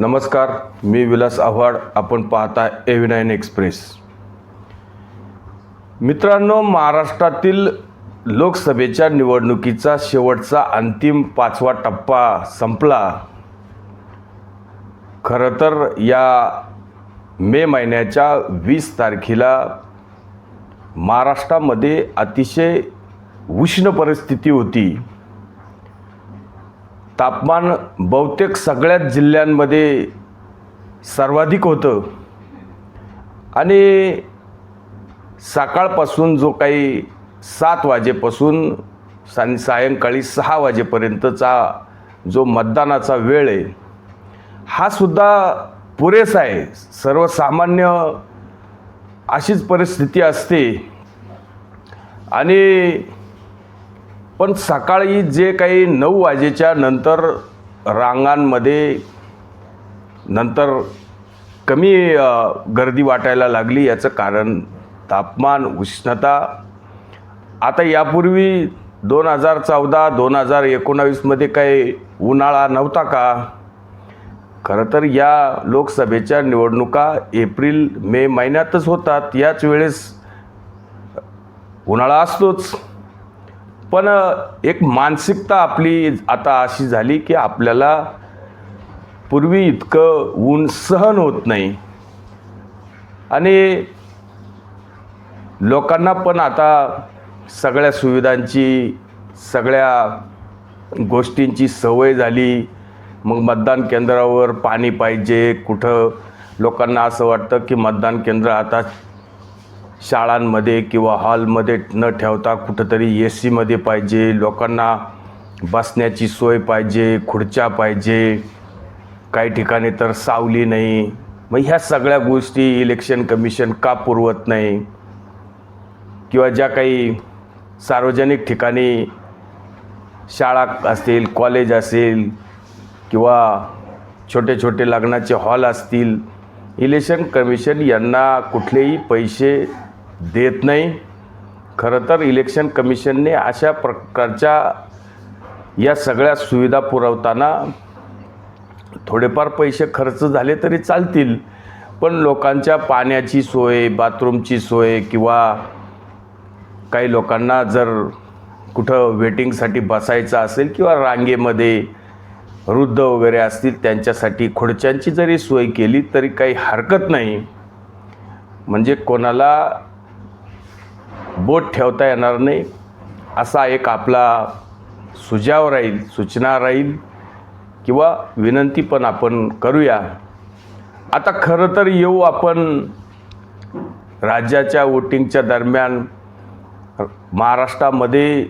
नमस्कार मी विलास आव्हाड आपण पाहता एव्ही नाईन एक्सप्रेस मित्रांनो महाराष्ट्रातील लोकसभेच्या निवडणुकीचा शेवटचा अंतिम पाचवा टप्पा संपला. खरं तर या मे महिन्याच्या वीस तारखेला महाराष्ट्रामध्ये अतिशय उष्ण परिस्थिती होती. तापमान बहुतेक सगळ्याच जिल्ह्यांमध्ये सर्वाधिक होतं. आणि सकाळपासून जो काही सात वाजेपासून सां सायंकाळी सहा वाजेपर्यंतचा जो मतदानाचा वेळ आहे हा सुद्धा पुरेसा आहे. सर्वसामान्य अशीच परिस्थिती असते. आणि पण सकाळी जे काही नऊ वाजेच्या नंतर रांगांमध्ये नंतर कमी गर्दी वाटायला लागली याचं कारण तापमान उष्णता. आता यापूर्वी दोन हजार चौदा दोन हजार एकोणावीसमध्ये काही उन्हाळा नव्हता का? खरं तर या लोकसभेच्या निवडणुका एप्रिल मे महिन्यातच होतात. याच वेळेस उन्हाळा असतोच. पण एक मानसिकता आपली आता अशी झाली की आपल्याला पूर्वी इतकं ऊन सहन होत नाही. आणि लोकांना पण आता सगळ्या सुविधांची सगळ्या गोष्टींची सवय झाली. मग मतदान केंद्रावर पाणी पाहिजे कुठं? लोकांना असं वाटतं की मतदान केंद्र आता शाळांमध्ये किंवा हॉलमध्ये न ठेवता कुठंतरी ए सीमध्ये पाहिजे लोकांना बसण्याची सोय पाहिजे खुर्च्या पाहिजे काही ठिकाणी तर सावली नाही. मग ह्या सगळ्या गोष्टी इलेक्शन कमिशन का पुरवत नाही? किंवा ज्या काही सार्वजनिक ठिकाणी शाळा असतील कॉलेज असेल किंवा छोटे छोटे लग्नाचे हॉल असतील इलेक्शन कमिशन यांना कुठलेही पैसे देत नाही. खरं तर इलेक्शन कमिशनने अशा प्रकारच्या या सगळ्या सुविधा पुरवताना थोडेफार पैसे खर्च झाले तरी चालतील पण लोकांच्या पाण्याची सोय बाथरूमची सोय किंवा काही लोकांना जर कुठं वेटिंगसाठी बसायचं असेल किंवा रांगेमध्ये वृद्ध वगैरे असतील त्यांच्यासाठी खुर्च्यांची जरी सोय केली तरी काही हरकत नाही. म्हणजे कोणाला बोट ठेवता येणार नाही असा एक आपला सुझाव राहील सूचना राहील किंवा विनंती पण आपण करूया. आता खरं तर येऊ आपण राज्याच्या वोटिंगच्या दरम्यान. महाराष्ट्रामध्ये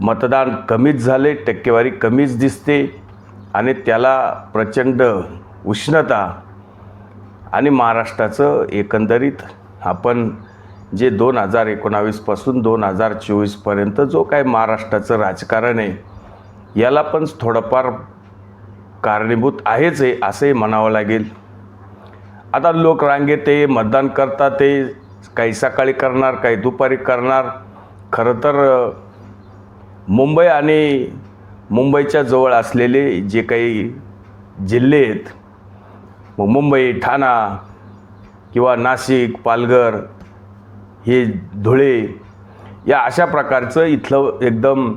मतदान कमीच झाले टक्केवारी कमीच दिसते आणि त्याला प्रचंड उष्णता आणि महाराष्ट्राचं एकंदरीत आपण जे दोन हजार एकोणावीसपासून दोन हजार चोवीसपर्यंत जो काय महाराष्ट्राचं राजकारण आहे याला पण थोडंफार कारणीभूत आहेच आहे असंही म्हणावं लागेल. आता लोक रांगेत ते मतदान करतात ते काही सकाळी करणार काही दुपारी करणार. खरं तर मुंबई आणि मुंबईच्या जवळ असलेले जे काही जिल्हे आहेत मग मुंबई ठाणा किंवा नाशिक पालघर हे धुळे या अशा प्रकारचं इथलं एकदम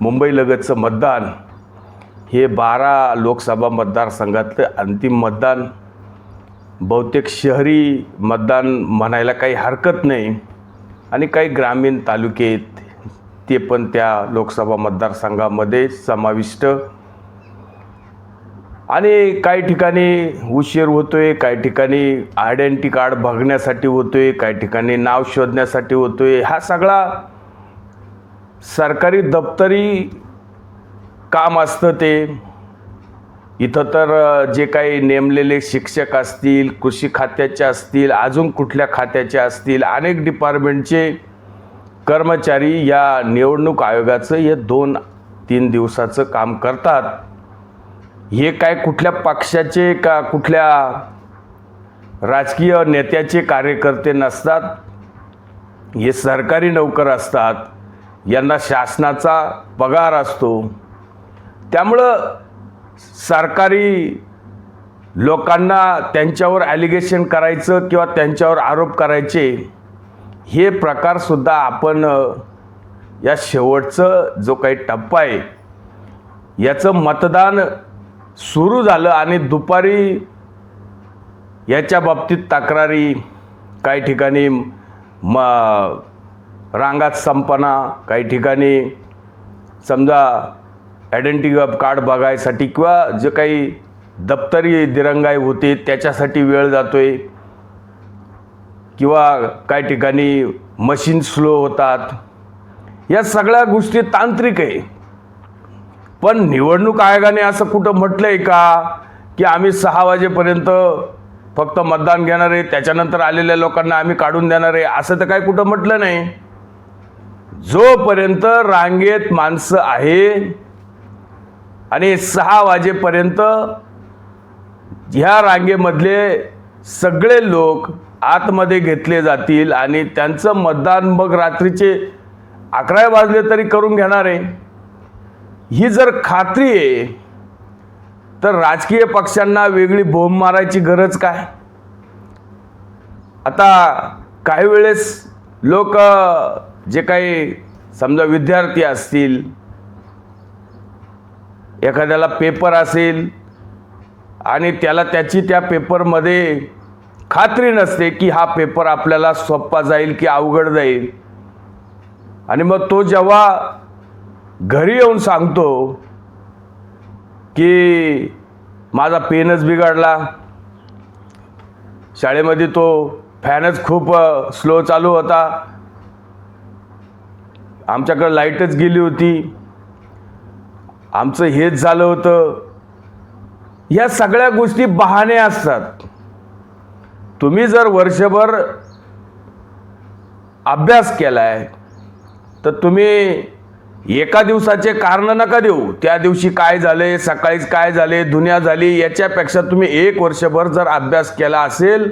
मुंबईलगतचं मतदान हे बारा लोकसभा मतदारसंघातलं अंतिम मतदान बहुतेक शहरी मतदान म्हणायला काही हरकत नाही आणि काही ग्रामीण तालुके आहेत ते पण त्या लोकसभा मतदारसंघामध्ये समाविष्ट आणि काही ठिकाणी उशीर आहे काही ठिकाणी आयडेंटी कार्ड बघण्यासाठी होतो आहे काही ठिकाणी नाव शोधण्यासाठी होतो आहे हा सगळा सरकारी दप्तरी काम असतं ते. इथं तर जे काही नेमलेले शिक्षक असतील कृषी खात्याचे असतील अजून कुठल्या खात्याचे असतील अनेक डिपार्टमेंटचे कर्मचारी या निवडणूक आयोगाचं हे दोन तीन दिवसाचं काम करतात. हे काय कुठल्या पक्षाचे का कुठल्या राजकीय नेत्याचे कार्यकर्ते नसतात? हे सरकारी नोकर असतात. यांना शासनाचा पगार असतो. त्यामुळं सरकारी लोकांना त्यांच्यावर ॲलिगेशन करायचं किंवा त्यांच्यावर आरोप करायचे हे प्रकारसुद्धा आपण या शेवटचं जो काही टप्पा आहे याचं मतदान सुरू झालं आणि दुपारी याच्या बाबतीत तक्रारी काही ठिकाणी म रांगात संपना काही ठिकाणी समजा आयडेंटिटी कार्ड बघायसाठी किंवा जे काही दप्तरी दिरंगाई होते त्याच्यासाठी वेळ जातो आहे किंवा काही ठिकाणी मशीन स्लो होतात. या सगळ्या गोष्टी तांत्रिक आहे. पण निवडणूक आयोगाने असं कुठं म्हटलं आहे का? की आम्ही सहा वाजेपर्यंत फक्त मतदान घेणार आहे त्याच्यानंतर आलेल्या लोकांना आम्ही काढून देणार आहे असं तर काय कुठं म्हटलं नाही. जोपर्यंत रांगेत माणसं आहे आणि सहा वाजेपर्यंत ह्या रांगेमधले सगळे लोक आतमध्ये घेतले जातील आणि त्यांचं मतदान मग रात्रीचे अकरा वाजले तरी करून घेणार आहे. ही जर खात्री आहे तर राजकीय पक्षांना वेगळी बोंब मारायची गरज काय? आता काही वेळेस लोक जे काही समजा विद्यार्थी असतील एखाद्याला पेपर असेल आणि त्याला त्याची त्या पेपरमध्ये खात्री नसते की हा पेपर आपल्याला सोप्पा जाईल की अवघड जाईल. आणि मग तो जेव्हा घरी येऊन सांगतो की माझा पेनच बिघडला. शाळेमध्ये तो फॅनच खूप स्लो चालू होता. आमच्याकडं लाईटच गेली होती. आमचं हेच झालं होतं. या सगळ्या गोष्टी बहाणे असतात. तुम्ही जर वर्षभर अभ्यास केला आहे तर तुम्ही एका दिवसाचे कारण नका देऊ. त्या दिवशी काय झाले सकाळीच काय झाले दुनिया झाली याच्यापेक्षा तुम्ही एक वर्षभर जर अभ्यास केला असेल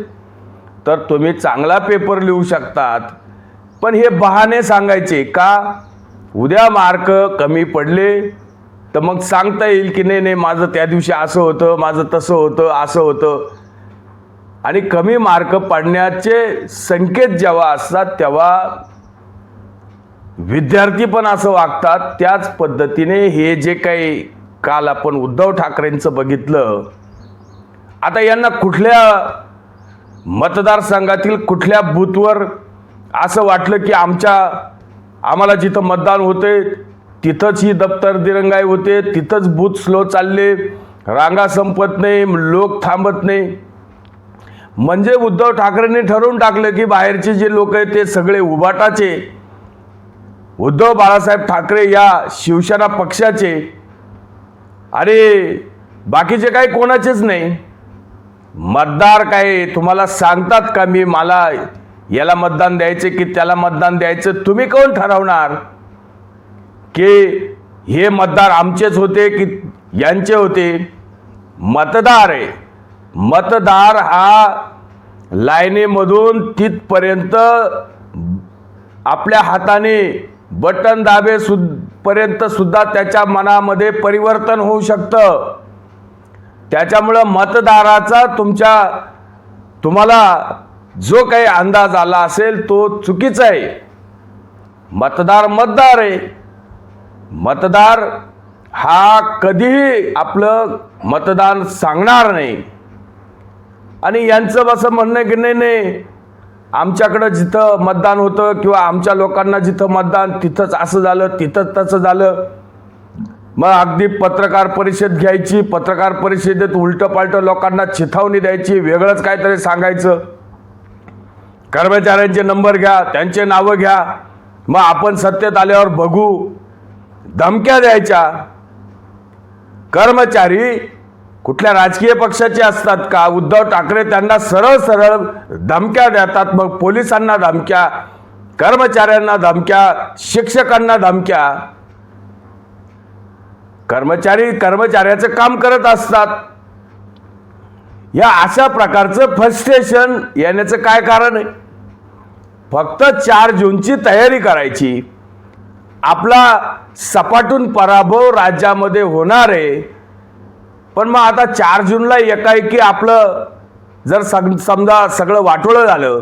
तर तुम्ही चांगला पेपर लिहू शकतात. पण हे बहाणे सांगायचे का? उद्या मार्क कमी पडले तर मग सांगता येईल की नाही नाही माझं त्या दिवशी असं होतं माझं तसं होतं असं होतं. आणि कमी मार्क पडण्याचे संकेत जेव्हा असतात तेव्हा विद्यार्थी पण असं वागतात त्याच पद्धतीने हे जे काही काल आपण उद्धव ठाकरेंचं बघितलं आता यांना कुठल्या मतदारसंघातील कुठल्या बूथवर असं वाटलं की आमच्या आम्हाला जिथं मतदान होते तिथंच ही दप्तर दिरंगाई होते तिथंच बूथ स्लो चालले रांगा संपत नाही लोक थांबत नाही. म्हणजे उद्धव ठाकरेंनी ठरवून टाकलं की बाहेरचे जे लोक आहेत ते सगळे उभाटाचे. उद्धव बाळासाहेब ठाकरे या शिवसेना पक्षाचे अरे बाकीचे काही कोणाचेच नाही. मतदार काय तुम्हाला सांगतात का मी मला याला मतदान द्यायचे की त्याला मतदान द्यायचं? तुम्ही कोण ठरवणार? की हे मतदार आमचेच होते की यांचे होते? मतदार आहे. मतदार हा लाईनीमधून तिथपर्यंत आपल्या हाताने बटन दाबे सुद पर्यंत सुद्धा त्याच्या मनामध्ये परिवर्तन होऊ शकतं. त्याच्यामुळं मतदाराचा तुमच्या तुम्हाला जो काही अंदाज आला असेल तो चुकीचा आहे. मतदार मतदार आहे. मतदार हा कधीही आपलं मतदान सांगणार नाही. आणि यांचं असं म्हणणं की नाही नाही आमच्याकडं जिथं मतदान होतं किंवा आमच्या लोकांना जिथं मतदान तिथंच असं झालं तिथंच तसं झालं. मग अगदी पत्रकार परिषद घ्यायची पत्रकार परिषदेत उलटं पालटं लोकांना चिथावणी द्यायची वेगळंच काहीतरी सांगायचं. कर्मचाऱ्यांचे नंबर घ्या त्यांचे नावं घ्या. मग आपण सत्तेत आल्यावर बघू. धमक्या द्यायच्या. कर्मचारी कुठल्या राजकीय पक्षाचे असतात का? उद्धव ठाकरे त्यांना सरळ सरळ धमक्या देतात. मग पोलिसांना धमक्या कर्मचाऱ्यांना धमक्या शिक्षकांना धमक्या. कर्मचारी कर्मचाऱ्याचं काम करत असतात. या अशा प्रकारचं फ्रस्ट्रेशन येण्याचं काय कारण आहे? फक्त चार जूनची तयारी करायची. आपला सपाटून पराभव राज्यामध्ये होणार आहे. पण मग आता चार जूनला एकाएकी आपलं जर सग समजा सगळं वाटोळं झालं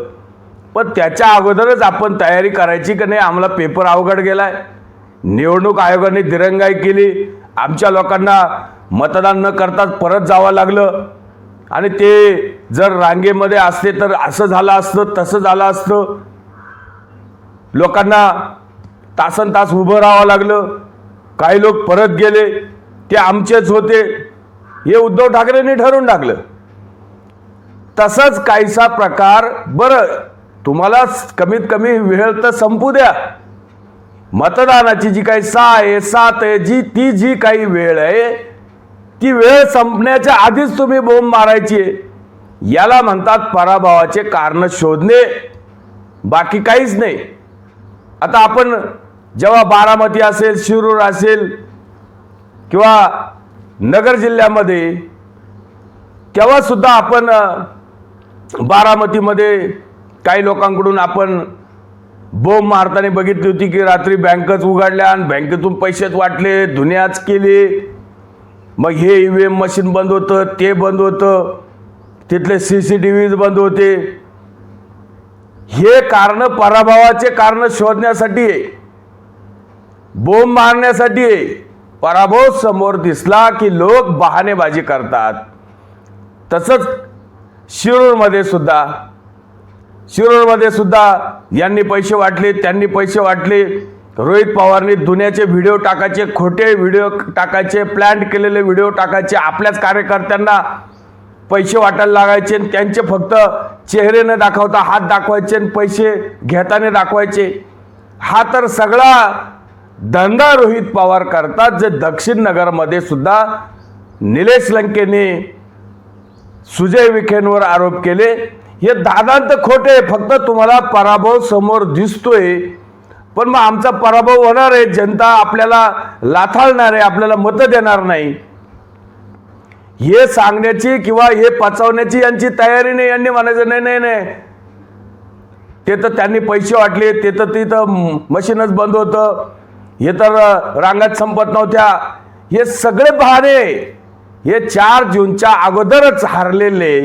पण त्याच्या अगोदरच आपण तयारी करायची की नाही आम्हाला पेपर अवघड गेला आहे निवडणूक आयोगाने दिरंगाई केली. आमच्या लोकांना मतदान न करताच परत जावं लागलं. आणि ते जर रांगेमध्ये असते तर असं झालं असतं तसं झालं असतं. लोकांना तासन तास उभं राहावं लागलं. काही लोक परत गेले. ते आमचेच होते. हे उद्धव ठाकरेंनी ठरवून टाकलं. तसंच काहीसा प्रकार बरं तुम्हाला कमीत कमी वेळ तर संपू द्या. मतदानाची जी काही सहा आहे सात आहे जी ती जी काही वेळ आहे ती वेळ संपण्याच्या आधीच तुम्ही बोंब मारायची आहे. याला म्हणतात पराभवाचे कारण शोधणे. बाकी काहीच नाही. आता आपण जेव्हा बारामती असेल शिरूर असेल किंवा नगर जिल्ह्यामध्ये तेव्हा सुद्धा आपण बारामतीमध्ये काही लोकांकडून आपण बोंब मारताना बघितली होती की रात्री बँकच उघडल्या आणि बँकेतून पैसेच वाटले धुन्याच केले. मग हे ई व्ही एम मशीन बंद होतं ते बंद होतं तिथले सी सी टी व्हीज बंद होते. हे कारण पराभवाचे कारण शोधण्यासाठी आहे. बोंब मारण्यासाठी आहे. पराभव समोर दिसला की लोक बहाणेबाजी करतात. तसंच शिरूरमध्ये सुद्धा शिरूरमध्ये सुद्धा यांनी पैसे वाटले त्यांनी पैसे वाटले. रोहित पवारनी दुनियाचे व्हिडिओ टाकायचे खोटे व्हिडिओ टाकायचे प्लॅन केलेले व्हिडिओ टाकायचे आपल्याच कार्यकर्त्यांना पैसे वाटायला लागायचे आणि त्यांचे फक्त चेहरे न दाखवता हात दाखवायचे आणि पैसे घेताना दाखवायचे. हा तर सगळा धंदा रोहित पवार करतात. जे दक्षिण नगरमध्ये सुद्धा निलेश लंकेने सुजय विखेंवर आरोप केले. हे दादांत खोटे फक्त तुम्हाला पराभव समोर दिसतोय. पण मग आमचा पराभव होणार आहे. जनता आपल्याला लाथाळणार आहे. आपल्याला मतं देणार नाही. हे सांगण्याची किंवा हे पचवण्याची यांची तयारी नाही. यांनी म्हणायचं नाही नाही नाही. ते तर त्यांनी पैसे वाटले. ते तर तिथं मशीनच बंद होतं. हे तर रांगात संपत नव्हत्या. हे सगळे बहाणे हे चार जूनच्या अगोदरच हारलेले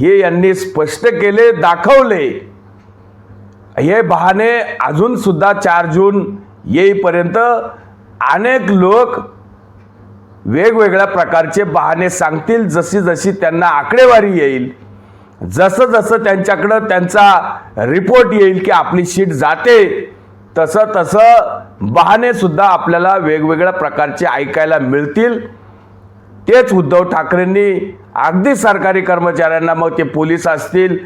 हे यांनी स्पष्ट केले दाखवले. हे बहाणे अजून सुद्धा चार जून येईपर्यंत अनेक लोक वेगवेगळ्या प्रकारचे बहाणे सांगतील जशी जशी त्यांना आकडेवारी येईल. जसं जसं त्यांच्याकडं त्यांचा रिपोर्ट येईल की आपली शीट जाते तसं तसं बहाणे सुद्धा आपल्याला वेगवेगळ्या प्रकारचे ऐकायला मिळतील. तेच उद्धव ठाकरेंनी अगदी सरकारी कर्मचाऱ्यांना मग ते पोलीस असतील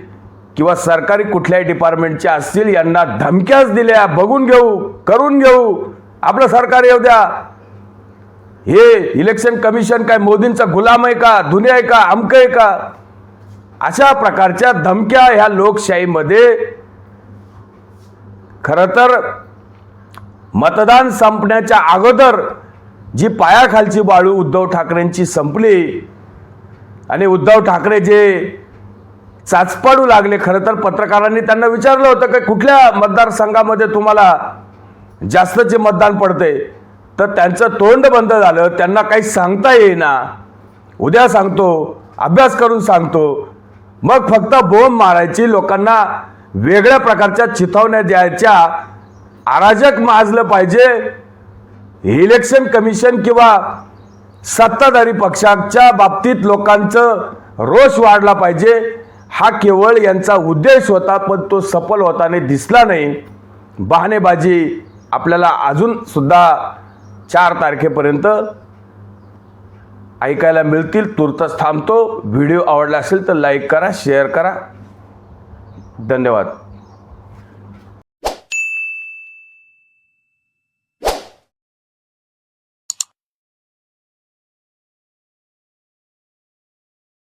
किंवा सरकारी कुठल्याही डिपार्टमेंटचे असतील यांना धमक्याच दिल्या बघून घेऊ करून घेऊ. आपलं सरकार येऊ द्या. हे इलेक्शन कमिशन काय मोदींचा गुलाम आहे का दुनिया आहे का अमक आहे का? अशा प्रकारच्या धमक्या ह्या लोकशाहीमध्ये खरं तर मतदान संपण्याच्या अगोदर जी पायाखालची बाळू उद्धव ठाकरेंची संपली आणि उद्धव ठाकरे जे चाचपाडू लागले खरं तर पत्रकारांनी त्यांना विचारलं होतं की कुठल्या मतदारसंघामध्ये तुम्हाला जास्तचे मतदान पडते तर त्यांचं तोंड बंद झालं त्यांना काही सांगता येईना. उद्या सांगतो अभ्यास करून सांगतो. मग फक्त बोंब मारायची लोकांना वेगळ्या प्रकारच्या चिथावण्या द्यायच्या अराजक माजलं पाहिजे. इलेक्शन कमिशन किंवा सत्ताधारी पक्षाच्या बाबतीत लोकांचं रोष वाढला पाहिजे. हा केवळ यांचा उद्देश होता पण तो सफल होताना दिसला नाही. बहाणेबाजी आपल्याला अजून सुद्धा चार तारखेपर्यंत ऐकायला मिळतील. तुर्तच थांबतो. व्हिडिओ आवडला असेल तर लाईक करा शेअर करा. धन्यवाद.